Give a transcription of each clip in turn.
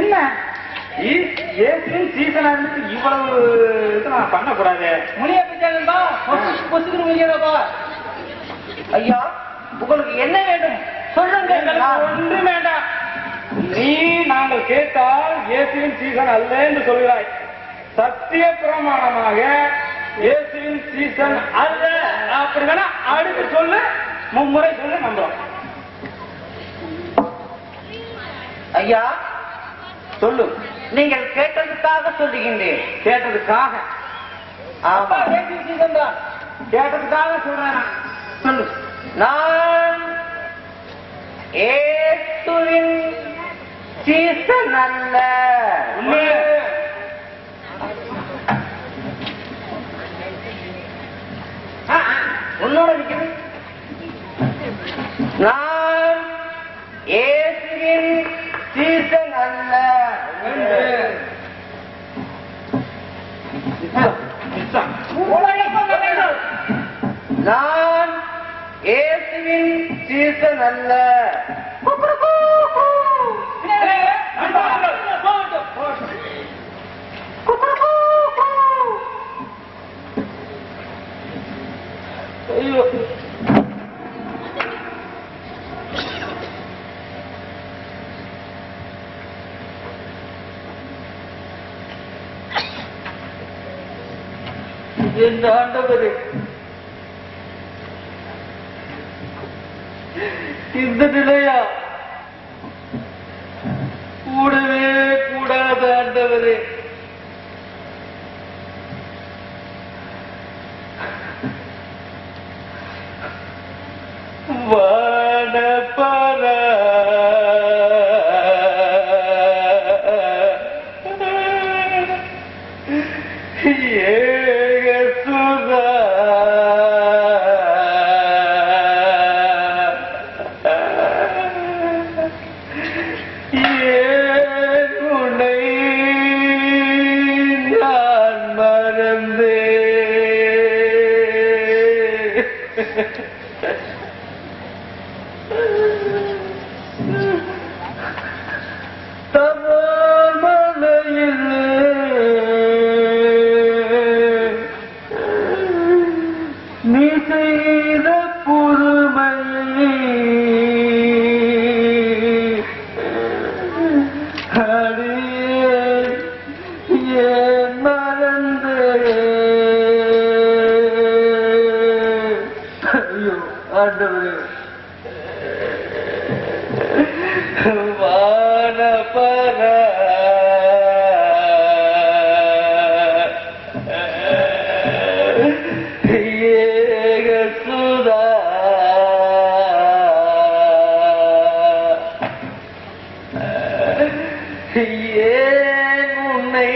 என்ன? ஏசியும் சீசனா இருந்துட்டு இவ்வளவு இது நான் பண்ணக்கூடாது. முனிய பிச்சாங்கப்பா பொசுக்குன்னு முடியாதப்பா ஐயா உங்களுக்கு என்ன வேண்டும்? சொல்லுங்க ஒன்றும் வேண்டாம். நீ நாங்கள் கேட்டால் இயேசுவின் சீசன் அல்ல என்று சொல்கிறாய். சத்திய பிரமாணமாக இயேசுவின் சீசன் அல்ல. அப்படி வேணா அடுத்து சொல்லு மும்முறை சொல்லு நம்புறோம். ஐயா சொல்லு. நீங்கள் கேட்டதுக்காக சொல்லுகின்றேன். கேட்டதுக்காக. கேட்டதுக்காக சொல்றேன். சொல்லு. நான் ஏசுவின் சீசன் அல்ல உண்மையே ஆ, ஆ, உன்னோட நிக்குது நான் ஏசுவின் சீசன் அல்ல நிச்சம். நான் இயேசுவின் சீசன் அல்ல ஐயோ என் ஆண்டவரே. இந்த நிலையா? கூடவே கூடாத ஆண்டவரே. 大哥。ஏன் உன்னை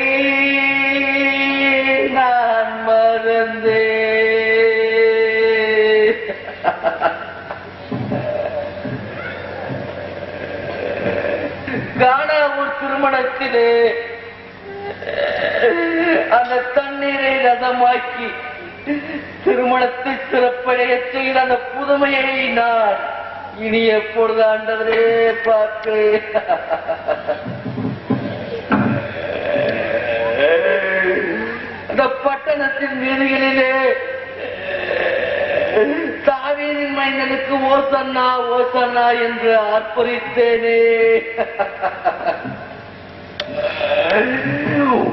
நான் மறந்தேன். கானாவூர் திருமணத்திலே அந்த தண்ணீரை ரதமாக்கி திருமணத்தை சிறப்படைய செய்த அந்த புதுமையை நான் இனி எப்பொழுது ஆண்டவரே பார்க்கிறேன். பட்டணத்தின் வீதிகளிலே தாவீரின் மைந்தனுக்கு ஓசன்னா ஓசன்னா என்று ஆர்ப்பரித்தேனே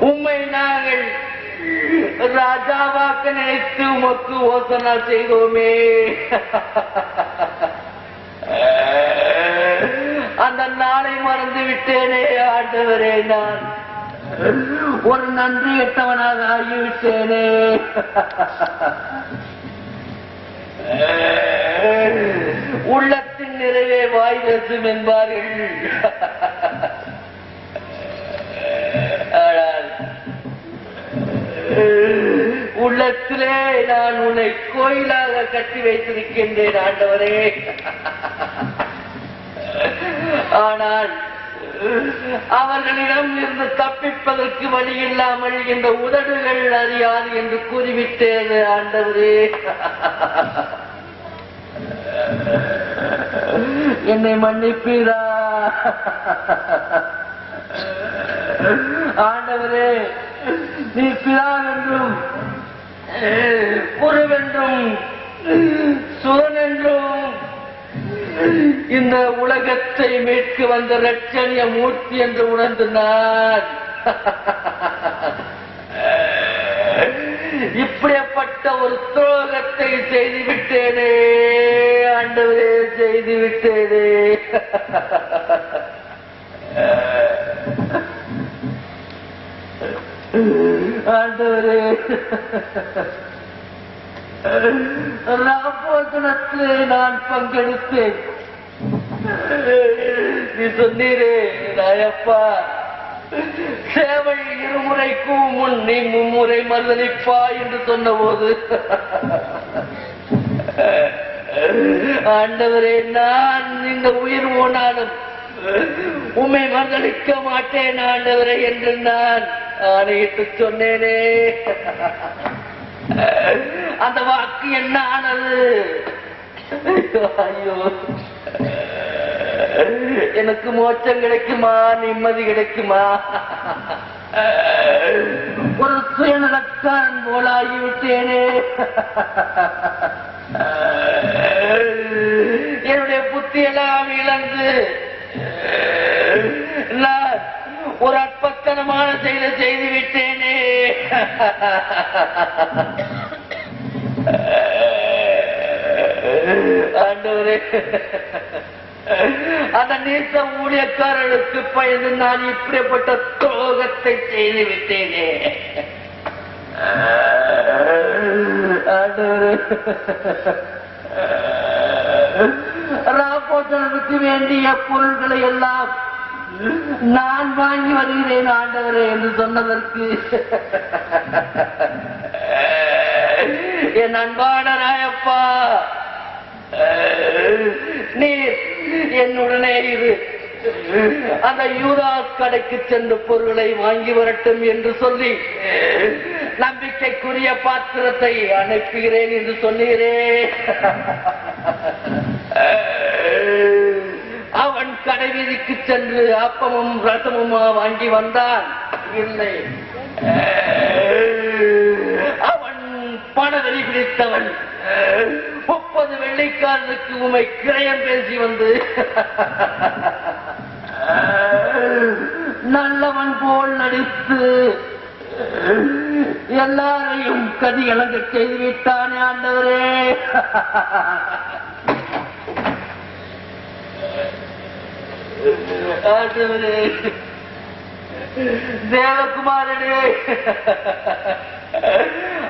உம்மை நாங்கள் ராஜாவாக்க நினைத்து உமக்கு ஓசனா செய்தோமே. அந்த நாளை மறந்து விட்டேனே ஆண்டவரே நான் ஒரு நன்றி எட்டவனாக ஆகிவிட்டேனே. உள்ளத்தின் நிறைவே வாய் பேசும் என்பார்கள். ஆனால் உள்ளத்திலே நான் உன்னை கோயிலாக கட்டி வைத்திருக்கின்றேன் ஆண்டவரே. ஆனால் அவர்களிடம் இருந்து தப்பிப்பதற்கு வழி இல்லாமல் இந்த உதடுகள் அறியாது என்று கூறிவிட்டேன் ஆண்டவரே. என்னை மன்னிப்பீரா? ஆண்டவரே நீ பிதாவென்றும் குருவென்றும் சுரனென்றும் இந்த உலகத்தை மீட்க வந்த ரட்சணிய மூர்த்தி என்று உணர்ந்து நான் இப்படிப்பட்ட ஒரு துரோகத்தை செய்து விட்டேனே ஆண்டவரே செய்து விட்டேனே ஆண்டவரே நான் பங்கெடுத்தேன். நீ சொன்னீரே ராயப்பா சேவை இருமுறைக்கும் முன் நீ மும்முறை மறுதளிப்பா என்று சொன்னபோது. ஆண்டவரே நான் இந்த உயிர் போனாலும் உம்மை மறுதளிக்க மாட்டேன் ஆண்டவரே என்று நான் ஆணையிட்டு சொன்னேனே. அந்த வாக்கு என்ன ஆனது ஐயோ. எனக்கு மோட்சம் கிடைக்குமா? நிம்மதி கிடைக்குமா? ஒரு சுயநலக்காரன் போலாகிவிட்டேனே. என்னுடைய புத்தியெல்லாம் இழந்து நான் ஒரு அற்பத்தனமான செயலை செய்து விட்டேனே ஆண்டவரே. அந்த நீச ஊழியக்காரர்களுக்கு பயந்து நான் இப்படிப்பட்ட துரோகத்தை செய்து விட்டேனே. ராபோத்தனுக்கு வேண்டிய பொருள்களை எல்லாம் நான் வாங்கி வருகிறேன் ஆண்டவரே என்று சொன்னதற்கு என் அன்பான ராயப்பா நீர் என்னுடனே இரு அந்த யூதா கடைக்கு சென்று பொருளை வாங்கி வரட்டும் என்று சொல்லி நம்பிக்கைக்குரிய பாத்திரத்தை அனுப்புகிறேன் என்று சொல்லுகிறேன். அவன் கடை வீதிக்கு சென்று அப்பமும் ரசமுமா வாங்கி வந்தான். இல்லை. அவன் பணவெறி பிடித்தவன். முப்பது வெள்ளைக்காரனுக்கு உமை கிரயம் பேசி வந்து. நல்லவன் போல் நடித்து எல்லாரையும் கதி இழங்க செய்துவிட்டானே ஆண்டவரே. ஆண்டவரே தேவகுமாரனே.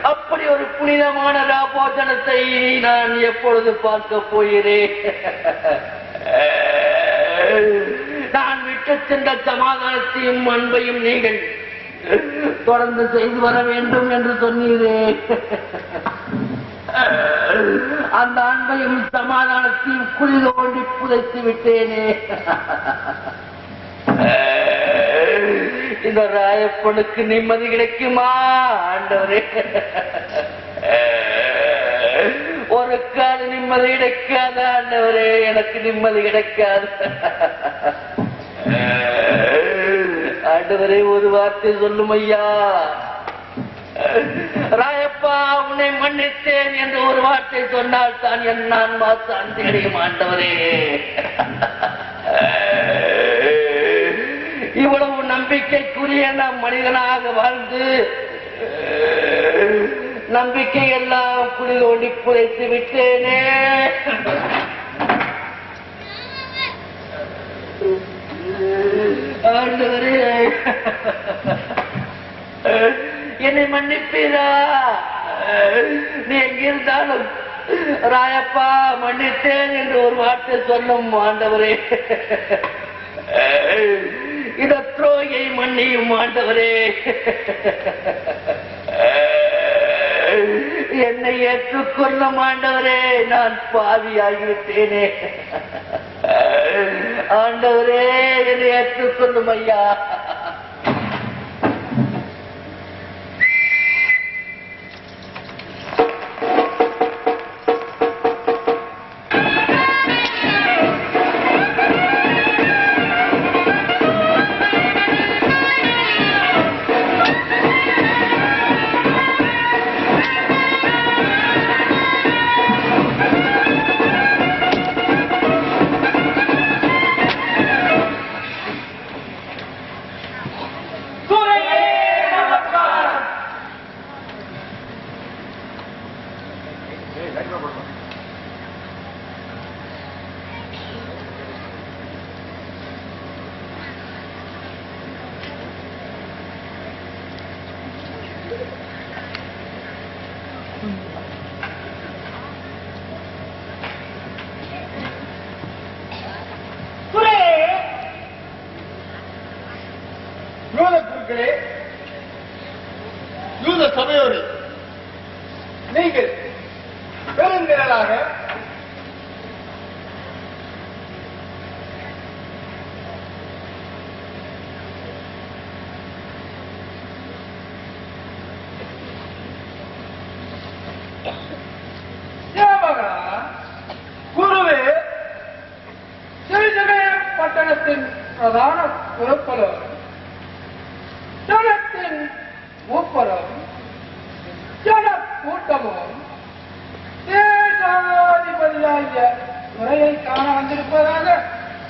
அப்படி ஒரு புனிதமான ராபோஜனத்தை நான் எப்பொழுது பார்க்க போகிறேன்? நான் விட்டு சென்ற சமாதானத்தையும் அன்பையும் நீங்கள் தொடர்ந்து செய்து வர வேண்டும் என்று சொன்னீரே. அந்த அன்பையும் சமாதானத்தையும் குழி தோண்டி புதைத்து விட்டேனே. இந்த ராயப்பனுக்கு நிம்மதி கிடைக்குமா? ஆண்டவரே. ஒரு கால நிம்மதி கிடைக்காத ஆண்டவரே எனக்கு நிம்மதி கிடைக்காது. ஆண்டவரே ஒரு வார்த்தை சொல்லும் ஐயா. ராயப்பா உன்னை மன்னித்தேன் என்று ஒரு வார்த்தை சொன்னால் தான் என் நான் சாந்தி அடையும் ஆண்டவரே. இவ்வளவு நம்பிக்கைக்குரிய நாம் மனிதனாக வாழ்ந்து நம்பிக்கை எல்லாம் குடி தோண்டி குறைத்து விட்டேனே. ஆண்டவரே. என்னை மன்னிப்பீரா? நீ எங்கிருந்தாலும் ராயப்பா மன்னித்தேன் என்று ஒரு வார்த்தை சொல்லும் ஆண்டவரே. இத துரோகியை மன்னியும் ஆண்டவரே. என்னை ஏற்றுக்கொள்ள மாண்டவரே நான் பாவியாகிவிட்டேனே. ஆண்டவரே என்னை ஏற்றுக்கொள்ளும் ஐயா. பிரதான பொறுப்பலும் ஜனத்தின் மூப்பரும் ஜன கூட்டமும். தேசாதிபதியாகிய முறையை காண வந்திருப்பதாக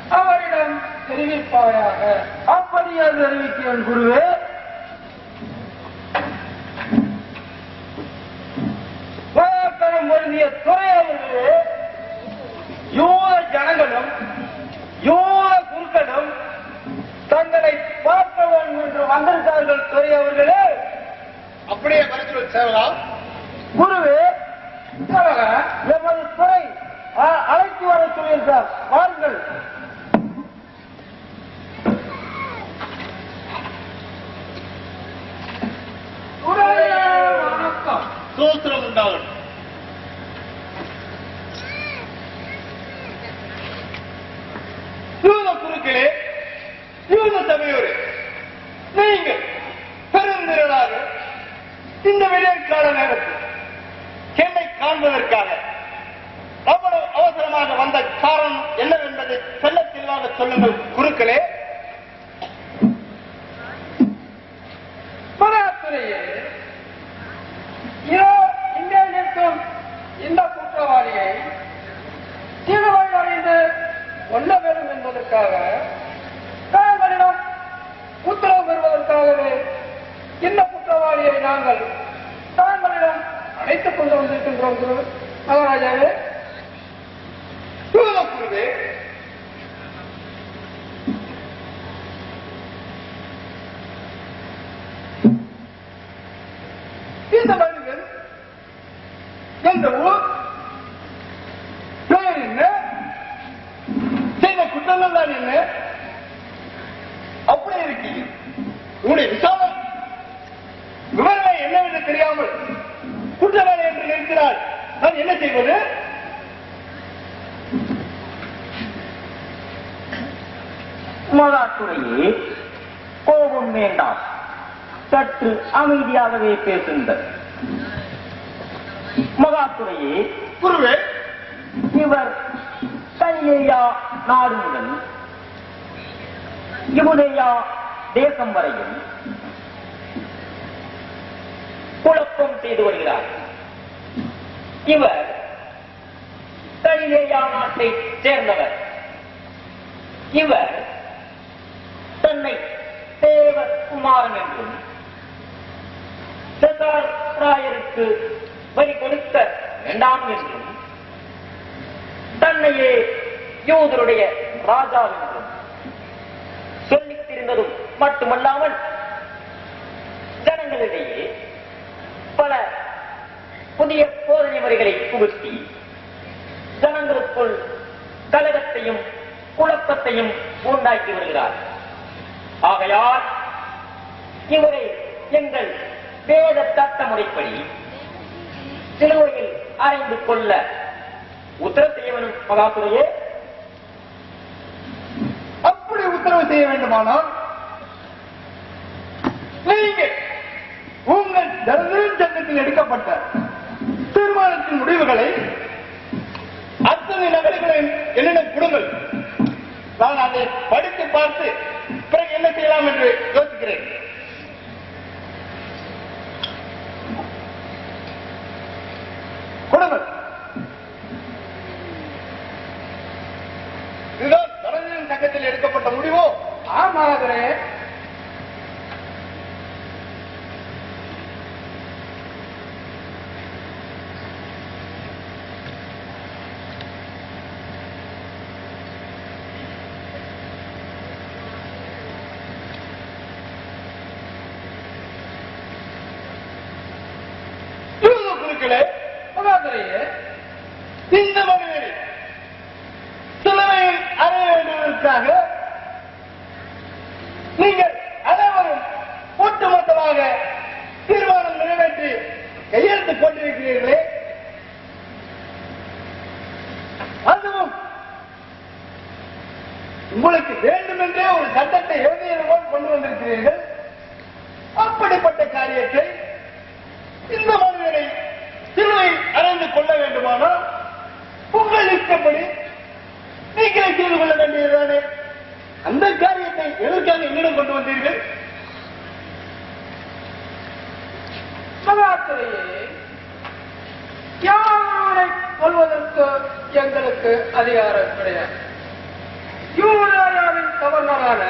அவரிடம் தெரிவிப்பாயாக. அப்படியே தெரிவிக்கிறேன் குருவே. பராக்கிரம் பொருந்திய துறை அவர்களே யூத ஜனங்களும் யூத குருக்களும் தங்களை பார்க்க வேண்டும் என்று வந்திருக்கார்கள் துறை அவர்களே. அப்படியே மறைச்சு சேவலா குருவே எமது துறை அழைத்து வர சொல்லியிருக்கார் வாருங்கள். சோத்திரம் உண்டாகும் யூத குருக்களே யூத சபையோரே நீங்கள் பெருந்திரளாக இந்த விளையாட்டுக்கால நேரத்தில் என்னை காண்பதற்காக அவ்வளவு அவசரமாக வந்த காரணம் என்னவென்பதை செல்ல தெளிவாக சொல்லுங்கள் குருக்களே மகாத்துறையே இதோ இங்கே நிற்கும் இந்த குற்றவாளியை சிலுவை அறிந்து கொல்ல வேண்டும் என்பதற்காக தாங்களிடம் உத்தரவு பெறுவதற்காகவே இந்த குற்றவாளியை நாங்கள் தாங்களிடம் அழைத்துக் கொண்டு வந்திருக்கின்றோம் மகாராஜாவே யூத குருவே இந்த மனிதன் எந்த ஊர் பெயர் என்ன செய்த குற்றங்கள் தான் என்ன அப்படியே இருக்கீங்க உங்களுடைய விசாரணை விவரங்கள் என்னவென்று தெரியாமல் குற்றவாளி என்று நினைக்கிறார் நான் என்ன செய்வது மகாத்துறையே கோபம் வேண்டாம் சற்று அமைதியாகவே பேசுங்கள் மகாத்துறையே குருவே இவர் கல்லேயா நாடு முதல் யமுனேயா தேசம் வரையும் குழப்பம் செய்து வருகிறார். இவர் கலிலேயா நாட்டை சேர்ந்தவர். இவர் தன்னை தேவகுமாரன் என்றும் செசார் வரி கொடுக்க வேண்டாம் என்றும் தன்னையே யூதருடைய ராஜா என்றும் சொல்லித் திரிந்ததும் மட்டுமல்லாமல் ஜனங்களிடையே பல புதிய போதனை முறைகளை புகுத்தி ஜனங்களுக்குள் கலகத்தையும் குழப்பத்தையும் உண்டாக்கி வருகிறார் ஆகையால் இவரை எங்கள் வேத தத்த முறைப்படி சிலுவையில் அறைந்து கொள்ள உத்தரவு செய்ய வேண்டும் மகாத்துறையே. அப்படி உத்தரவு செய்ய வேண்டுமானால் நீங்கள் உங்கள் தர்மன் சட்டத்தில் எடுக்கப்பட்ட தீர்மானத்தின் முடிவுகளை அத்தனை நகல்களையும் என்னிடம் கொடுங்கள். நான் அதை படித்து பார்த்து பிறகு என்ன செய்யலாம் என்று யோசிக்கிறேன். கொடுங்கள் இப்படிப்பட்ட காரியத்தை இந்த மனிதனை சிலுவை அறிந்து கொள்ள வேண்டுமானால் உங்கள் இஷ்டப்படி நீங்களே செய்து கொள்ள வேண்டியதுதானே? அந்த காரியத்தை எதற்காக என்னிடம் கொண்டு வந்தீர்கள்? மகாத்திரையே கொள்வதற்கு எங்களுக்கு அதிகாரம் கிடையாது. யூராயாவின் கவர்னரான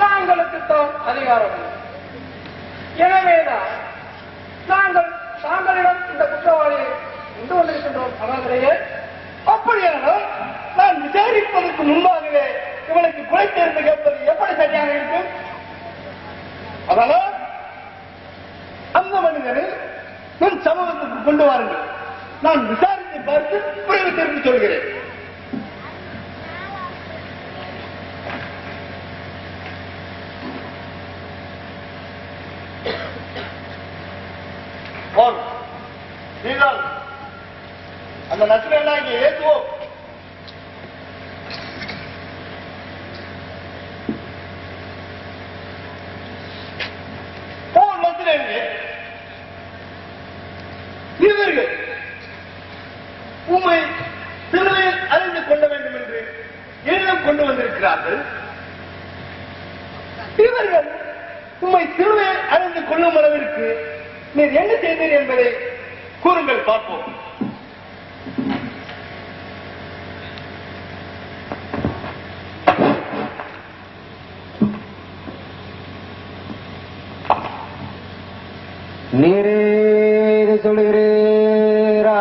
தாங்களுக்கு தான் அதிகாரம் உண்டு. எனவேதான் நாங்கள் தாங்களிடம் இந்த குற்றவாளியை கொண்டு வந்திருக்கின்றோம். சகாத்திரையே அப்படியானால் நான் விசாரிப்பதற்கு முன்பாகவே இவனுக்கு குறைத்திருந்து கேட்பது எப்படி சரியாக இருக்கும்? அதனால் அந்த மனிதனை என் சமூகத்துக்கு கொண்டு வாருங்கள். நான் விசாரித்து பார்த்து பிறகு தெரிந்து சொல்கிறேன் cuando சொல்லுகிறீரா?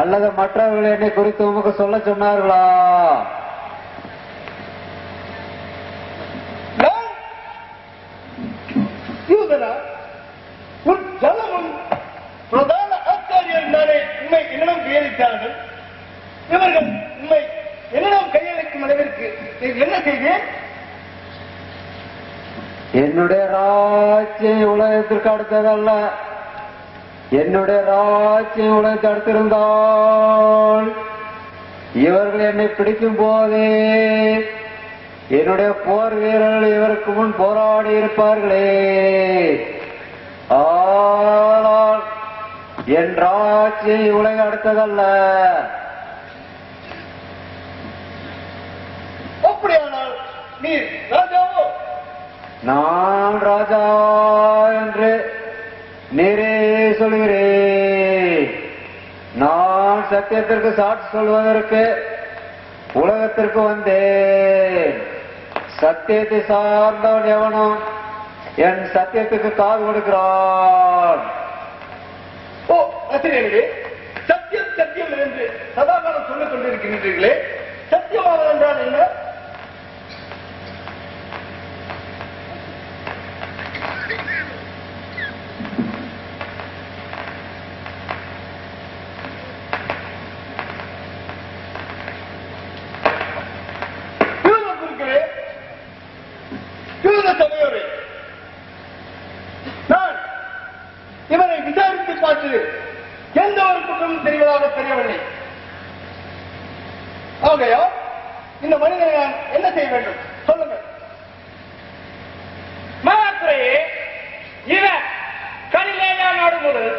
அல்லது மற்றவர்கள் என்னை குறித்து உமக்கு சொல்ல சொன்னார்களா? உன் ஜனமும் பிரதான உண்மை என்னிடம் கையளித்தார்கள் இவர்கள் உண்மை என்னிடம் கையளிக்கும் அளவிற்கு என்ன செய்தேன் என்னுடைய ராஜ்யம் உலகத்திற்கு அடுத்ததல்ல. என்னுடைய ராஜ்யம் உலகத்தை அடுத்திருந்தால் இவர்கள் என்னை பிடிக்கும் போதே என்னுடைய போர் வீரர்கள் இவருக்கு முன் போராடி இருப்பார்களே. ஆனால் என் ராஜ்யம் உலக அடுத்ததல்ல. அப்படியானால் நீர் ராஜாவோ? நான் ராஜா என்று நீரே சொல்கிறேன் நான் சத்தியத்திற்கு சாட்சி சொல்வதற்கு உலகத்திற்கு வந்தேன். சத்தியத்தை சார்ந்தவன் எவனும் என் சத்தியத்துக்கு காது கொடுக்கிறான். ஓ ஆசிரியர்களே சத்தியம் சத்தியம் என்று சதாகாலம் சொல்லிக் கொண்டிருக்கின்றீர்களே சத்தியமாக என்றால் என்ன யூத குருக்களே, யூத சபையோரே, நான் இவரை விசாரித்து பார்த்து எந்த ஒரு குற்றமும் தெரிவதாக தெரியவில்லை ஆகையா இந்த மனிதனை நான் என்ன செய்ய வேண்டும் சொல்லுங்கள் மகாத்துறையே இவர் கலிலேயா நாடு முதல்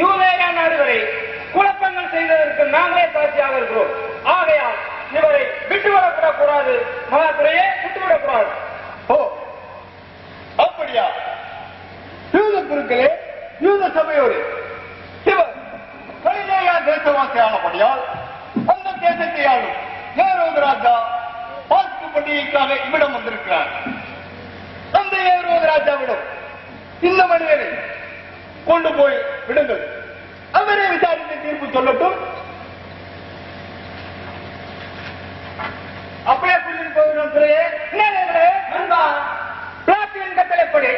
யூதேயா நாடு வரை குழப்பங்கள் செய்ததற்கு நாங்களே சாட்சியாக இருக்கிறோம் ஆகையால் இவரை விட்டுவிடக் கூடாது மகாத்துறையே விட்டுவிடக் கூடாது ஓ அப்படியா யூத குருக்களே யூத சபையோடு இவர் கலிலேயா தேசவாசி ஆனபடியால் அந்த தேசத்தை ஆளும் ஏரோது ராஜா பாஸ்கு பண்டிகைக்காக இவ்விடம் வந்திருக்கிறார். அந்த ஏரோது ராஜாவிடம் இந்த மனிதனை கொண்டு போய் விடுங்கள். அவரே விசாரித்து தீர்ப்பு சொல்லட்டும். அப்படியே புரிந்து போகிறோம் நண்பா பிளாட்டின் கட்டளைப்படி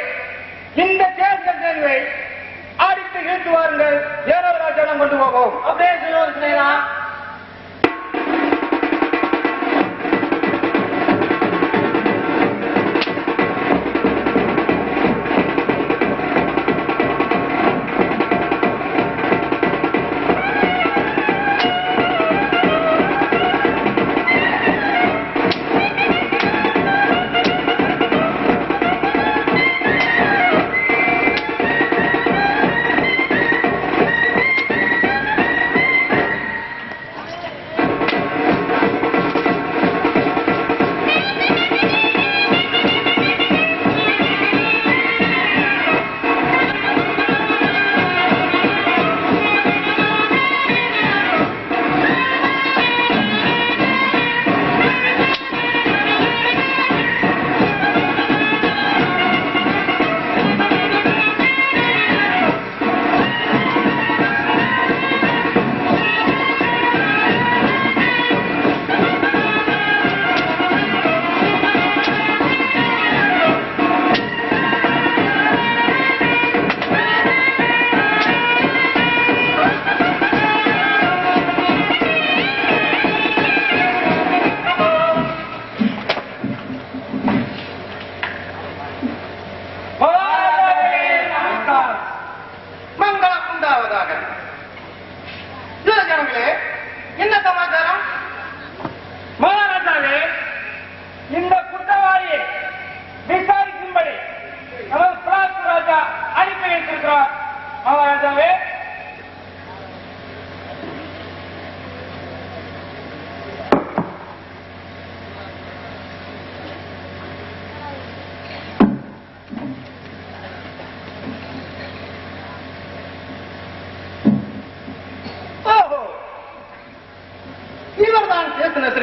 இந்த தேர்தலை அடித்து இழுத்து வாருங்கள். ஏரோ ராஜாடம் கொண்டு போவோம். அப்படியே சொல்லுவோம்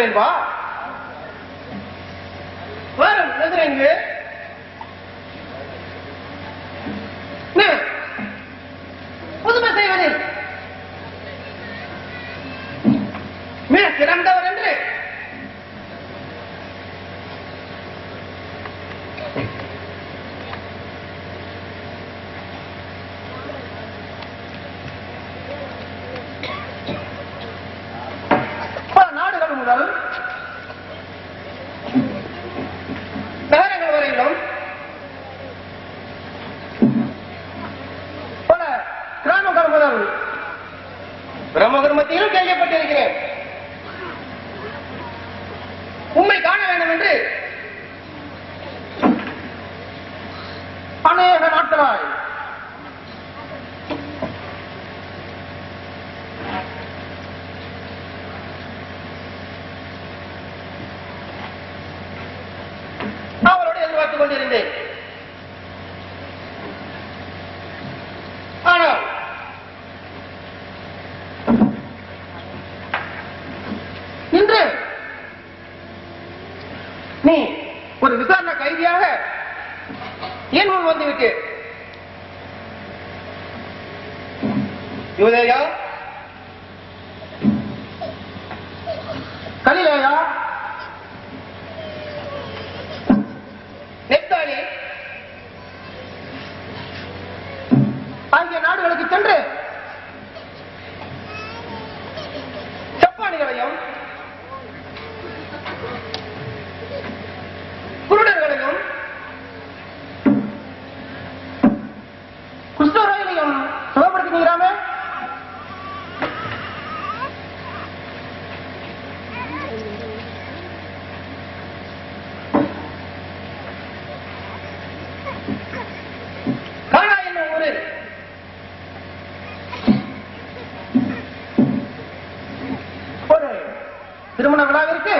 சொல்கிறேன் யூதேயா கலிலேயா? திருமண விழாவிற்கு